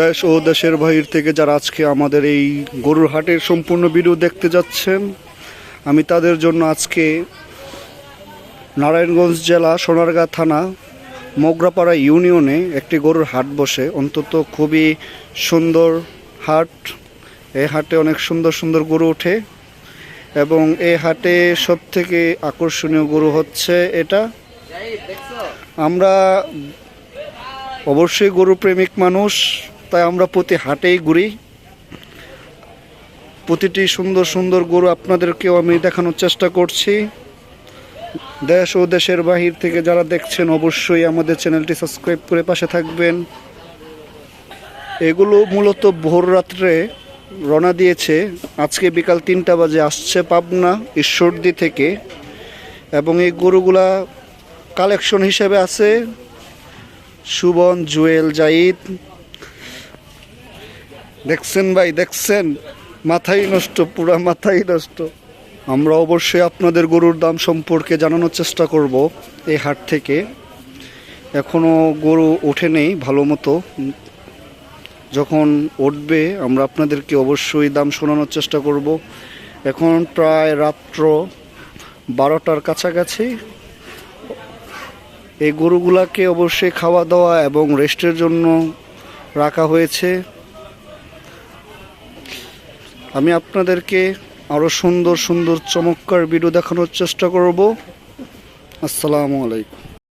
দেশ ও দেশের বাহির থেকে যারা আজকে আমাদের এই গরুর হাটের সম্পূর্ণ ভিডিও দেখতে যাচ্ছেন, আমি তাদের জন্য আজকে নারায়ণগঞ্জ জেলা সোনারগাঁ থানা মোগরাপাড়া ইউনিয়নে একটি গরুর হাট বসে। অন্তত খুবই সুন্দর হাট। এই হাটে অনেক সুন্দর সুন্দর গরু ওঠে এবং এই হাটে সব থেকে আকর্ষণীয় গরু হচ্ছে এটা। আমরা অবশ্যই গরু প্রেমিক মানুষ তাই আমরা প্রতি হাটেই ঘুরি। প্রতিটি সুন্দর সুন্দর গরু আপনাদেরকেও আমি দেখানোর চেষ্টা করছি। দেশ ও দেশের বাহির থেকে যারা দেখছেন, অবশ্যই আমাদের চ্যানেলটি সাবস্ক্রাইব করে পাশে থাকবেন। এগুলো মূলত ভোর রাত্রে রওনা দিয়েছে। আজকে বিকাল তিনটা বাজে আসছে পাবনা, ঈশ্বরদী থেকে। এবং এই গরুগুলা কালেকশন হিসেবে আছে। সুবন, জুয়েল, জাইদ দেখছেন ভাই, দেখছেন? মাথাই নষ্ট, পুরা মাথাই নষ্ট। আমরা অবশ্যই আপনাদের গরুর দাম সম্পর্কে জানানোর চেষ্টা করব এই হাট থেকে। এখনও গরু ওঠে নেই ভালো মতো। যখন উঠবে, আমরা আপনাদেরকে অবশ্যই দাম শোনানোর চেষ্টা করব। এখন প্রায় রাত্র বারোটার কাছাকাছি। এই গরুগুলাকে অবশ্যই খাওয়া দাওয়া এবং রেস্টের জন্য রাখা হয়েছে। আমি আপনাদেরকে আরও সুন্দর সুন্দর চমৎকার ভিডিও দেখানোর চেষ্টা করব। আসসালামু আলাইকুম।